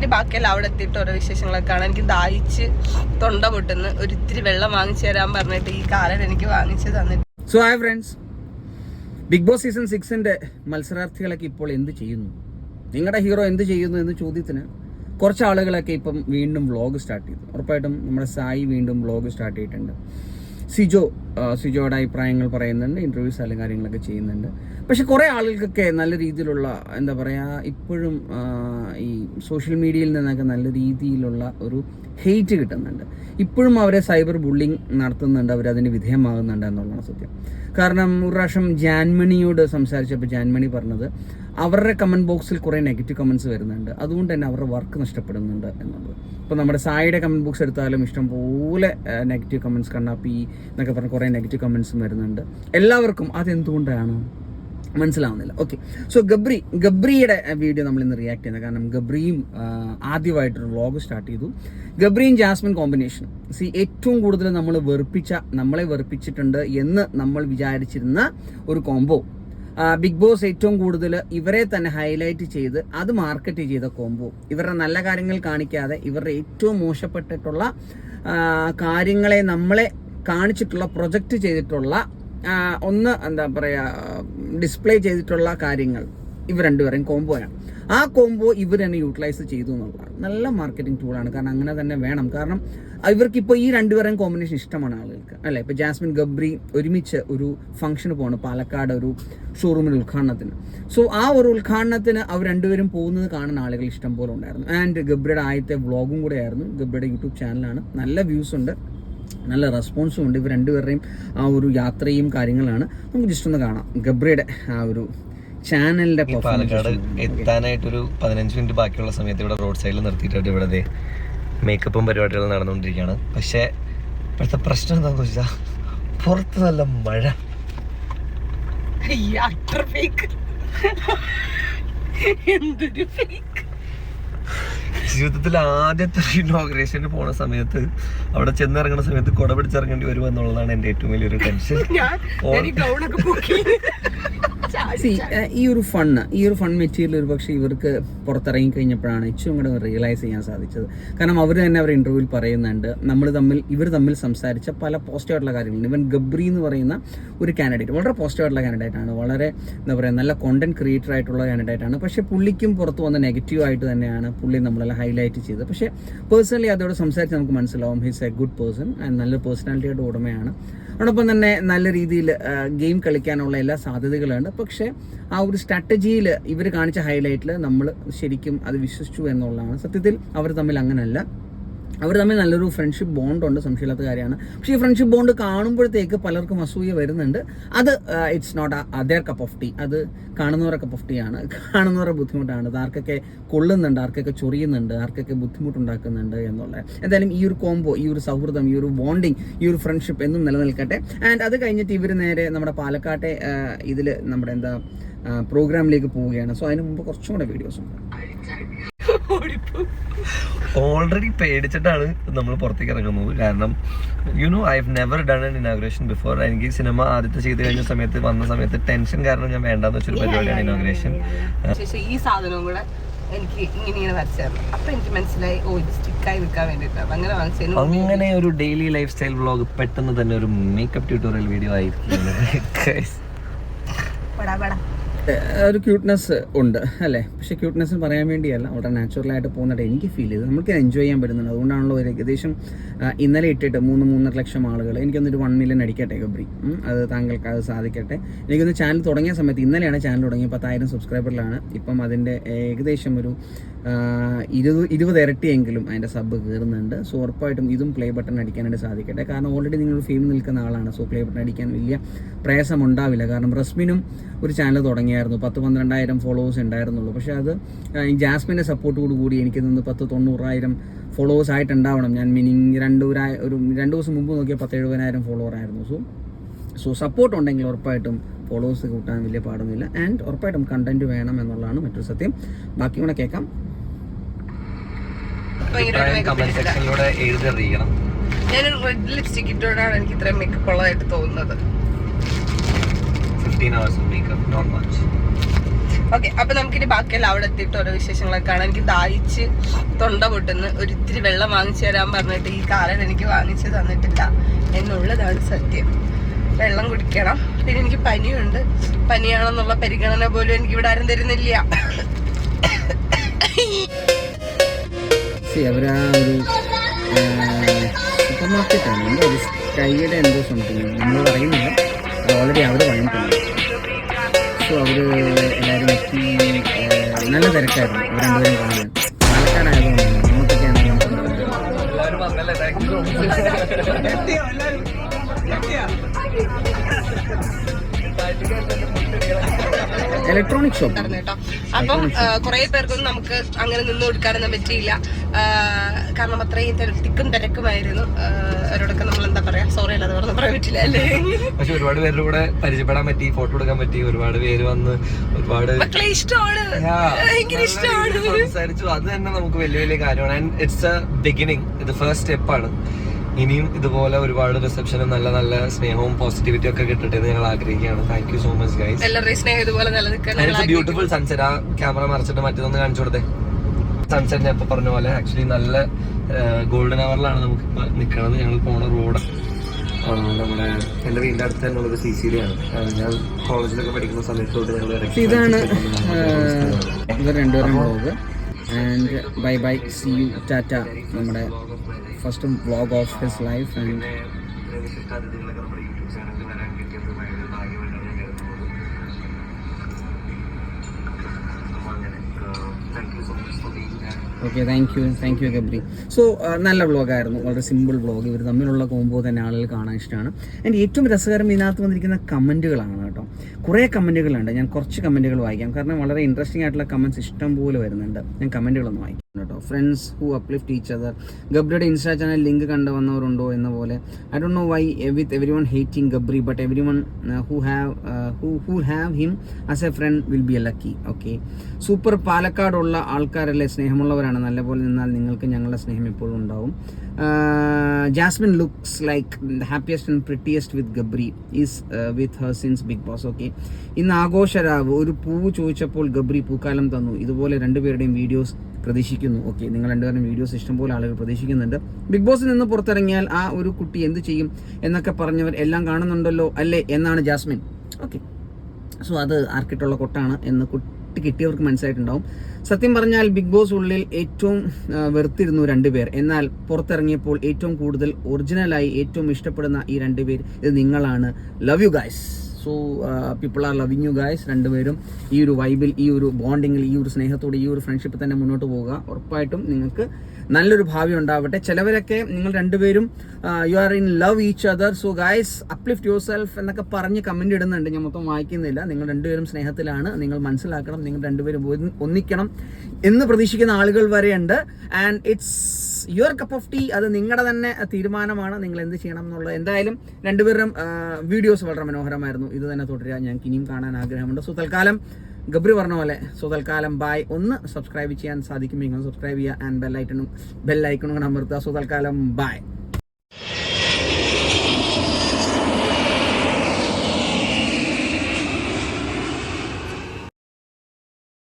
നമുക്കിനി ബാക്കിയെല്ലാം അവിടെ എത്തിയിട്ട് ഓരോ വിശേഷങ്ങളൊക്കെ കാണാം. എനിക്ക് ദാഹിച്ച് തൊണ്ട പൊട്ടുന്നു ഒരു ഇത്തിരി വെള്ളം വാങ്ങിച്ചു തരാൻ പറഞ്ഞിട്ട് ഈ കാലൻ എനിക്ക് വാങ്ങിച്ചു തന്നിട്ട്. So hi friends Bigg Boss season സിക്സിന്റെ മത്സരാർത്ഥികളൊക്കെ ഇപ്പോൾ എന്ത് ചെയ്യുന്നു? നിങ്ങളുടെ ഹീറോ എന്ത് ചെയ്യുന്നു എന്ന് ചോദ്യത്തിന് കുറച്ച് ആളുകളൊക്കെ ഇപ്പം വീണ്ടും വ്ളോഗ് സ്റ്റാർട്ട് ചെയ്തു. ഉറപ്പായിട്ടും നമ്മുടെ സായി വീണ്ടും വ്ളോഗ് സ്റ്റാർട്ട് ചെയ്തിട്ടുണ്ട്. സിജോ സിജോയുടെ അഭിപ്രായങ്ങൾ പറയുന്നുണ്ട് ഇന്റർവ്യൂസ് അല്ലെങ്കിൽ കാര്യങ്ങളൊക്കെ ചെയ്യുന്നുണ്ട്. പക്ഷെ കുറേ ആളുകൾക്കൊക്കെ നല്ല രീതിയിലുള്ള എന്താ പറയുക ഇപ്പോഴും ഈ സോഷ്യൽ മീഡിയയിൽ നിന്നൊക്കെ നല്ല രീതിയിലുള്ള ഒരു ഹെയ്റ്റ് കിട്ടുന്നുണ്ട്. ഇപ്പോഴും അവരെ സൈബർ ബുള്ളിങ് നടത്തുന്നുണ്ട് അവരതിന് വിധേയമാകുന്നുണ്ട് എന്നുള്ളതാണ് സത്യം. കാരണം ഒരു പ്രാവശ്യം ജാൻമണിയോട് സംസാരിച്ചപ്പോൾ ജാൻമണി പറഞ്ഞത് അവരുടെ കമന്റ് ബോക്സിൽ കുറേ നെഗറ്റീവ് കമൻസ് വരുന്നുണ്ട്. അതുകൊണ്ട് തന്നെ അവരുടെ വർക്ക് നഷ്ടപ്പെടുന്നുണ്ട് എന്നുള്ളത്. ഇപ്പോൾ നമ്മുടെ സായിയുടെ കമന്റ് ബോക്സ് എടുത്താലും ഇഷ്ടം പോലെ നെഗറ്റീവ് കമൻസ് കണ്ണാപ്പി എന്നൊക്കെ പറഞ്ഞ് കുറേ നെഗറ്റീവ് കമൻസും വരുന്നുണ്ട്. എല്ലാവർക്കും അതെന്തുകൊണ്ടാണ്? മനസ്സിലാവുന്നില്ല. ഓക്കെ സോ ഗബ്രി ഗബ്രിയുടെ വീഡിയോ നമ്മൾ ഇന്ന് റിയാക്ട് ചെയ്യുന്നത്. കാരണം ഗബ്രിയും ആദ്യമായിട്ടൊരു വ്ളോഗ് സ്റ്റാർട്ട് ചെയ്തു. ഗബ്രിയും ജാസ്മിൻ കോമ്പിനേഷൻ സി ഏറ്റവും കൂടുതൽ നമ്മൾ വെറുപ്പിച്ച നമ്മളെ വെറുപ്പിച്ചിട്ടുണ്ട് എന്ന് നമ്മൾ വിചാരിച്ചിരുന്ന ഒരു കോംബോ ബിഗ് ബോസ് ഏറ്റവും കൂടുതൽ ഇവരെ തന്നെ ഹൈലൈറ്റ് ചെയ്ത് അത് മാർക്കറ്റ് ചെയ്ത കോംബോ ഇവരുടെ നല്ല കാര്യങ്ങൾ കാണിക്കാതെ ഇവരുടെ ഏറ്റവും മോശപ്പെട്ടിട്ടുള്ള കാര്യങ്ങളെ നമ്മളെ കാണിച്ചിട്ടുള്ള പ്രൊജക്റ്റ് ചെയ്തിട്ടുള്ള ഒന്ന് എന്താ പറയുക ഡിസ്പ്ലേ ചെയ്തിട്ടുള്ള കാര്യങ്ങൾ ഇവർ രണ്ടുപേരെയും കോംബോയാണ് ആ കോംബോ ഇവർ തന്നെ യൂട്ടിലൈസ് ചെയ്തു എന്നുള്ളതാണ്. നല്ല മാർക്കറ്റിംഗ് ടൂളാണ് കാരണം അങ്ങനെ തന്നെ വേണം. കാരണം ഇവർക്ക് ഇപ്പോൾ ഈ രണ്ടുപേരെയും കോമ്പിനേഷൻ ഇഷ്ടമാണ് ആളുകൾക്ക്. അല്ലേ? ഇപ്പോൾ ജാസ്മിൻ ഗബ്രി ഒരുമിച്ച് ഒരു ഫംഗ്ഷന് പോകണം പാലക്കാട് ഒരു ഷോറൂമിൽ ഉദ്ഘാടനത്തിന്. സോ ആ ഒരു ഉദ്ഘാടനത്തിന് അവർ രണ്ടുപേരും പോകുന്നത് കാണുന്ന ആളുകൾ ഇഷ്ടം പോലെ ഉണ്ടായിരുന്നു. ആൻഡ് ഗബ്രിയുടെ ആദ്യത്തെ വ്ളോഗും കൂടെ ആയിരുന്നു. ഗബ്രിയുടെ യൂട്യൂബ് ചാനലാണ് നല്ല വ്യൂസ് ഉണ്ട്. നല്ല റെസ്പോൺസും ഉണ്ട്. ഇവർ രണ്ടുപേരുടെയും ആ ഒരു യാത്രയും കാര്യങ്ങളാണ്. നമുക്ക് ജസ്റ്റ് ഒന്ന് കാണാം. ഗബ്രിയുടെ ആ ഒരു ചാനലിന്റെ പാലക്കാട് എത്താനായിട്ടൊരു പതിനഞ്ച് മിനിറ്റ് ബാക്കിയുള്ള സമയത്ത് ഇവിടെ റോഡ് സൈഡിൽ നിർത്തിയിട്ടുണ്ട് ഇവിടെ മേക്കപ്പും പരിപാടികളും നടന്നുകൊണ്ടിരിക്കുകയാണ്. പക്ഷേ ഇപ്പോഴത്തെ പ്രശ്നം എന്താണെന്ന് വെച്ചാൽ പുറത്ത് നല്ല മഴ. എന്തൊരു ഫേക്ക് ജീവിതത്തിൽ ആദ്യത്തെ ഇനോഗ്രേഷന് പോണ സമയത്ത് അവിടെ ചെന്നിറങ്ങുന്ന സമയത്ത് കുട പിടിച്ചിറങ്ങേണ്ടി വരും എന്നുള്ളതാണ് എന്റെ ഏറ്റവും വലിയൊരു ടെൻഷൻ. ഞാൻ ഈ ഒരു ഫണ്ണ് ഈ ഒരു ഫൺ മെറ്റീരിയൽ ഒരു പക്ഷേ ഇവർക്ക് പുറത്തിറങ്ങി കഴിഞ്ഞപ്പോഴാണ് ഏറ്റവും കൂടെ റിയലൈസ് ചെയ്യാൻ സാധിച്ചത്. കാരണം അവർ തന്നെ അവർ ഇന്റർവ്യൂവിൽ പറയുന്നുണ്ട്. നമ്മൾ തമ്മിൽ ഇവർ തമ്മിൽ സംസാരിച്ച പല പോസിറ്റീവായിട്ടുള്ള കാര്യങ്ങളുണ്ട്. ഇവൻ ഗബ്രി എന്ന് പറയുന്ന ഒരു കാൻഡിഡേറ്റ് വളരെ പോസിറ്റീവായിട്ടുള്ള കാൻഡിഡേറ്റ് ആണ്. വളരെ എന്താ പറയുക നല്ല കോണ്ടന്റ് ക്രിയേറ്റർ ആയിട്ടുള്ള കാൻഡിഡേറ്റ് ആണ്. പക്ഷേ പുള്ളിക്കും പുറത്ത് വന്ന നെഗറ്റീവ് ആയിട്ട് തന്നെയാണ് പുള്ളി നമ്മളെല്ലാം ഹൈലൈറ്റ് ചെയ്തത്. പക്ഷേ പേഴ്സണലി അതോട് സംസാരിച്ച് നമുക്ക് മനസ്സിലാവും. His a good person and നല്ല പേഴ്സണാലിറ്റിയുടെ ഉടമയാണ്. അതോടൊപ്പം തന്നെ നല്ല രീതിയിൽ ഗെയിം കളിക്കാനുള്ള എല്ലാ സാധ്യതകളുണ്ട്. പക്ഷേ ആ ഒരു സ്ട്രാറ്റജിയിൽ ഇവർ കാണിച്ച ഹൈലൈറ്റിൽ നമ്മൾ ശരിക്കും അത് വിശ്വസിച്ചു എന്നുള്ളതാണ്. സത്യത്തിൽ അവർ തമ്മിൽ അങ്ങനല്ല. അവർ തമ്മിൽ നല്ലൊരു ഫ്രണ്ട്ഷിപ്പ് ബോണ്ട് ഉണ്ട് സംശയമില്ലാത്ത കാര്യമാണ്. പക്ഷേ ഈ ഫ്രണ്ട്ഷിപ്പ് ബോണ്ട് കാണുമ്പോഴത്തേക്ക് പലർക്കും അസൂയ വരുന്നുണ്ട്. അത് it's not other cup of tea അത് കാണുന്നവരെ കപ്പ് ഓഫ് ടീ ആണ്. കാണുന്നവരെ ബുദ്ധിമുട്ടാണ്. ആർക്കൊക്കെ കൊള്ളുന്നുണ്ട് ആർക്കൊക്കെ ചൊറിയുന്നുണ്ട് ആർക്കൊക്കെ ബുദ്ധിമുട്ടുണ്ടാക്കുന്നുണ്ട് എന്നുള്ളത് എന്തായാലും ഈ ഒരു കോംബോ ഈ ഒരു സൗഹൃദം ഈ ഒരു ബോണ്ടിങ് ഈ ഒരു ഫ്രണ്ട്ഷിപ്പ് എന്നും നിലനിൽക്കട്ടെ. ആൻഡ് അത് കഴിഞ്ഞിട്ട് ഇവർ നേരെ നമ്മുടെ പാലക്കാട്ടെ ഇതിൽ നമ്മുടെ എന്താ പ്രോഗ്രാമിലേക്ക് പോവുകയാണ്. സോ അതിന് മുമ്പ് കുറച്ചും കൂടെ വീഡിയോസ് ഉണ്ട്. ഓൾറെഡി പേടിച്ചിട്ടാണ് നമ്മൾ പുറത്തേക്ക് ഇറങ്ങുന്നത്. കാരണം you know I have never done an inauguration before എനിക്ക് സിനിമ ആദ്യത്തെ ചെയ്ത് കഴിഞ്ഞ സമയത്ത് വന്ന സമയത്ത് ടെൻഷൻ കാരണം ഞാൻ വേണ്ടെന്ന് വെച്ചൊരു പരിപാടിയാണ് ഇനോഗ്രേഷൻ ഈ സാധനവും കൂടെ എനിക്ക് ഇങ്ങനെ ഇങ്ങനെ വരച്ചായിരുന്നു അപ്പൊ എനിക്ക് മനസ്സിലായി ഓ ഇത് സ്റ്റിക്കായി നിൽക്കാൻ വേണ്ടിയിട്ടാണ് അങ്ങനെ അങ്ങനെ ഒരു ഡെയിലി ലൈഫ് സ്റ്റൈൽ വ്ളോഗ് പെട്ടെന്ന് തന്നെ ഒരു മേക്കപ്പ് ട്യൂട്ടോറിയൽ വീഡിയോ ആയിരിക്കും ഒരു ക്യൂട്ട്നെസ് ഉണ്ട് അല്ലേ? പക്ഷേ ക്യൂട്ട്നെസ് പറയാൻ വേണ്ടിയല്ല വളരെ നാച്ചുറലായിട്ട് പോകുന്നതായിട്ട് എനിക്ക് ഫീൽ ചെയ്തു. നമുക്ക് എൻജോയ് ചെയ്യാൻ പറ്റുന്നുണ്ട്. അതുകൊണ്ടാണല്ലോ ഒരു ഏകദേശം ഇന്നലെ ഇട്ടിട്ട് മൂന്ന് മൂന്നര ലക്ഷം ആളുകൾ എനിക്കൊന്നൊരു വൺ മില്യൺ അടിക്കട്ടെ ഗബ്രി. അത് താങ്കൾക്ക് അത് സാധിക്കട്ടെ. എനിക്കൊന്ന് ചാനൽ തുടങ്ങിയ സമയത്ത് ഇന്നലെയാണ് ചാനൽ തുടങ്ങിയ പത്തായിരം സബ്സ്ക്രൈബറിലാണ് ഇപ്പം അതിന്റെ ഏകദേശം ഒരു ഇരുപത് ഇരുപത് ഇരട്ടിയെങ്കിലും അതിന്റെ സബ് കയറുന്നുണ്ട്. സോ ഉറപ്പായിട്ടും ഇതും പ്ലേ ബട്ടൺ അടിക്കാനായിട്ട് സാധിക്കട്ടെ. കാരണം ഓൾറെഡി നിങ്ങൾ ഫെയിം നിൽക്കുന്ന ആളാണ് സോ പ്ലേ ബട്ടൺ അടിക്കാൻ വലിയ പ്രയാസം ഉണ്ടാവില്ല കാരണം റസ്മിനും ഒരു ചാനൽ തുടങ്ങിയായിരുന്നു പത്ത് പന്ത്രണ്ടായിരം ഫോളോവേഴ്സ് ഉണ്ടായിരുന്നുള്ളൂ. പക്ഷേ അത് ഈ ജാസ്മിന്റെ സപ്പോർട്ടോട് കൂടി എനിക്ക് നിന്ന് പത്ത് തൊണ്ണൂറായിരം ഫോളോവേഴ്സ് ആയിട്ടുണ്ടാവണം. ഞാൻ മിനിങ് രണ്ട് ഒരു രണ്ട് ദിവസം മുമ്പ് നോക്കിയ പത്ത് എഴുപതിനായിരം ഫോളോവർ ആയിരുന്നു. സോ സോ സപ്പോർട്ട് ഉണ്ടെങ്കിൽ ഉറപ്പായിട്ടും ഫോളോവേഴ്സ് കൂട്ടാൻ വലിയ പാടൊന്നുമില്ല. ആൻഡ് ഉറപ്പായിട്ടും കണ്ടന്റ് വേണം എന്നുള്ളതാണ് മറ്റൊരു സത്യം. ബാക്കി കൂടെ കേൾക്കാം. ഞാനൊരു റെഡ് ലിപ്സ്റ്റിക് ഇട്ടോടാണ് എനിക്ക് ഇത്രയും മേക്കപ്പ് ഉള്ളതായിട്ട് തോന്നുന്നത്. Fifteen hours makeup not much okay അപ്പൊ നമുക്കിനി ബാക്കിയെല്ലാം അവിടെ എത്തിയിട്ട് ഓരോ വിശേഷങ്ങളൊക്കെ കാണാം. എനിക്ക് ദാഹിച്ച് തൊണ്ട പൊട്ടുന്നു ഒരു ഇത്തിരി വെള്ളം വാങ്ങിച്ചു തരാൻ പറഞ്ഞിട്ട് ഈ കാലൻ എനിക്ക് വാങ്ങിച്ചു തന്നിട്ടില്ല എന്നുള്ളതാണ് സത്യം. വെള്ളം കുടിക്കണം. പിന്നെ എനിക്ക് പനിയുണ്ട്. പനിയാണെന്നുള്ള പരിഗണന പോലും എനിക്ക് ഇവിടെ ആരും തരുന്നില്ല. അവരാ ഒരു സൂപ്പർ മാർക്കറ്റാണ് എന്തോ ഒരു സ്കൈയുടെ എന്തോ സംതിങ് നമ്മൾ പറയുന്നില്ല. ഓൾറെഡി അവർ വന്നിട്ടുണ്ട് സോ അവർ എല്ലാവരും എത്തി നല്ല തിരക്കായിരുന്നു. അവർ രണ്ടുപേരും കാണാൻ. ഇലക്ട്രോണിക് ഷോപ്പ് അപ്പം കുറെ പേർക്കൊന്നും നമുക്ക് അങ്ങനെ നിന്ന് കൊടുക്കാനൊന്നും പറ്റിയില്ല. കാരണം അത്രയും തിക്കും തിരക്കുമായിരുന്നു. അവരോടൊക്കെ നമ്മൾ എന്താ പറയാ സോറി അല്ലാതെ പറഞ്ഞു പറയാൻ പറ്റില്ല അല്ലേ? പക്ഷെ ഒരുപാട് പേരുടെ കൂടെ പരിചയപ്പെടാൻ പറ്റി ഫോട്ടോ എടുക്കാൻ പറ്റി ഒരുപാട് പേര് വന്ന് ഒരുപാട് മക്കളെ ഇഷ്ടമാണ്. ഭയങ്കര ഇഷ്ടമാണ്. സംസാരിച്ചു. അത് തന്നെ നമുക്ക് വലിയ വലിയ കാര്യമാണ്. ആൻഡ് ഇറ്റ്സ് എ ബിഗിനിങ് ഇത് ഫസ്റ്റ് സ്റ്റെപ്പാണ് ഇനിയും ഇതുപോലെ ഒരുപാട് റിസപ്ഷനും നല്ല നല്ല സ്നേഹവും പോസിറ്റിവിറ്റിയും ഒക്കെ കിട്ടട്ടെ എന്ന് ഞങ്ങൾ ആഗ്രഹിക്കുകയാണ്. Thank you so much guys എല്ലാവരുടെയും സ്നേഹം ഇതുപോലെ നിലനിൽക്കാൻ ബ്യൂട്ടിഫുൾ സൺസെറ്റ് ആ. ക്യാമറ മറിച്ചിട്ട് മറ്റൊന്ന് കാണിച്ചു കൊടുത്തേ. സൺസെറ്റ് ഞാൻ ഇപ്പൊ പറഞ്ഞ പോലെ ആക്ച്വലി നല്ല ഗോൾഡൻ അവറിലാണ് നമുക്ക് ഇപ്പൊ നിൽക്കണത് ഞങ്ങൾ പോണ റോഡ് നമ്മുടെ എന്റെ വീടിന്റെ അടുത്ത് തന്നെ ഉള്ളത് സി സി ആണ്. ഞാൻ കോളേജിലൊക്കെ പഠിക്കുന്ന സമയത്ത് തൊട്ട് ഞങ്ങൾ ഇതാണ് ഇവർ രണ്ടുപേരും and bye bye see you tata നമ്മുടെ first vlog of his life and okay thank you thank you Gabri so നല്ല വ്ളോഗായിരുന്നു വളരെ സിമ്പിൾ വ്ളോഗ് ഇവർ തമ്മിലുള്ള കോംബോ തന്നെ ആളുകൾ കാണാൻ ഇഷ്ടമാണ്. ആൻഡ് ഏറ്റവും രസകരം ഇതിനകത്ത് വന്നിരിക്കുന്ന കമന്റുകളാണ് കേട്ടോ. കുറേ കമന്റുകളുണ്ട് ഞാൻ കുറച്ച് കമന്റുകൾ വായിക്കാം. കാരണം വളരെ ഇൻട്രസ്റ്റിംഗ് ആയിട്ടുള്ള കമന്റ്സ് ഇഷ്ടം പോലെ വരുന്നുണ്ട്. ഞാൻ കമന്റുകളൊന്ന് വായിക്കാം. കേട്ടോ. Friends who uplift each other ഗബ്രിയുടെ insta channel link കണ്ടു വന്നവരുണ്ടോ എന്ന പോലെ. I do know why with every one hating Gabri but every one who have who who have him as a friend will be a lucky okay super പാലക്കാടുള്ള ആൾക്കാരല്ലേ സ്നേഹമുള്ളവരാണ്. നല്ലപോലെ നിന്നാൽ നിങ്ങൾക്ക് ഞങ്ങളുടെ സ്നേഹം എപ്പോഴും ഉണ്ടാവും. Jasmin looks like happiest and prettiest with Gabri. Is with her since Bigg Boss okay ഇന്ന് ആഘോഷരാവ് ഒരു പൂവ് ചോദിച്ചപ്പോൾ ഗബ്രി പൂക്കാലം തന്നു. ഇതുപോലെ രണ്ടുപേരുടെയും വീഡിയോസ് പ്രതീക്ഷിക്കുന്നു. ഓക്കെ നിങ്ങൾ രണ്ടുപേരും വീഡിയോസ് ഇഷ്ടംപോലെ ആളുകൾ പ്രതീക്ഷിക്കുന്നുണ്ട്. ബിഗ് ബോസിൽ നിന്ന് പുറത്തിറങ്ങിയാൽ ആ ഒരു കുട്ടി എന്ത് ചെയ്യും എന്നൊക്കെ പറഞ്ഞവർ എല്ലാം കാണുന്നുണ്ടല്ലോ അല്ലേ എന്നാണ് ജാസ്മിൻ. ഓക്കെ സോ അത് ആർക്കിട്ടുള്ള കൊട്ടാണ് എന്ന് കുട്ടി കിട്ടിയവർക്ക് മനസ്സിലായിട്ടുണ്ടാവും. സത്യം പറഞ്ഞാൽ ബിഗ് ബോസ് ഉള്ളിൽ ഏറ്റവും വെറുത്തിരുന്നു രണ്ടുപേർ എന്നാൽ പുറത്തിറങ്ങിയപ്പോൾ ഏറ്റവും കൂടുതൽ ഒറിജിനലായി ഏറ്റവും ഇഷ്ടപ്പെടുന്ന ഈ രണ്ടുപേർ ഇത് നിങ്ങളാണ്. Love you guys so people are loving you guys രണ്ടുപേരും. ഈ ഒരു വൈബിൽ ഈ ഒരു ബോണ്ടിങ്ങിൽ ഈ ഒരു സ്നേഹത്തോടെ ഈ ഒരു ഫ്രണ്ട്ഷിപ്പ് തന്നെ മുന്നോട്ട് പോവുക. ഉറപ്പായിട്ടും നിങ്ങൾക്ക് നല്ലൊരു ഭാവി ഉണ്ടാവട്ടെ. ചിലവരൊക്കെ നിങ്ങൾ രണ്ടുപേരും you are in love each other so guys uplift yourself എന്നൊക്കെ പറഞ്ഞ് കമന്റ് ഇടുന്നുണ്ട്. ഞാൻ മൊത്തം വായിക്കുന്നില്ല. നിങ്ങൾ രണ്ടുപേരും സ്നേഹത്തിലാണ്. നിങ്ങൾ മനസ്സിലാക്കണം. നിങ്ങൾ രണ്ടുപേരും ഒന്ന് ഒന്നിക്കണം എന്ന് പ്രതീക്ഷിക്കുന്ന ആളുകൾ വരെയുണ്ട്. And it's your cup of tea അത് നിങ്ങളുടെ തന്നെ തീരുമാനമാണ്. നിങ്ങൾ എന്ത് ചെയ്യണം എന്നുള്ളത്. എന്തായാലും രണ്ടുപേരും വീഡിയോസ് വളരെ മനോഹരമായിരുന്നു. ഇത് തന്നെ തുടരുക. ഞങ്ങൾക്ക് ഇനിയും കാണാൻ ആഗ്രഹമുണ്ട്. സോ തൽക്കാലം ഗബ്രി പറഞ്ഞ പോലെ സോ തൽക്കാലം ബായ് ഒന്ന് സബ്സ്ക്രൈബ് ചെയ്യാൻ സാധിക്കുമെങ്കിൽ സബ്സ്ക്രൈബ് ചെയ്യുക ആൻഡ് ബെല്ലൈക്കണും ബെല്ലൈക്കണും അമർത്തുക. സോ തൽക്കാലം ബായ്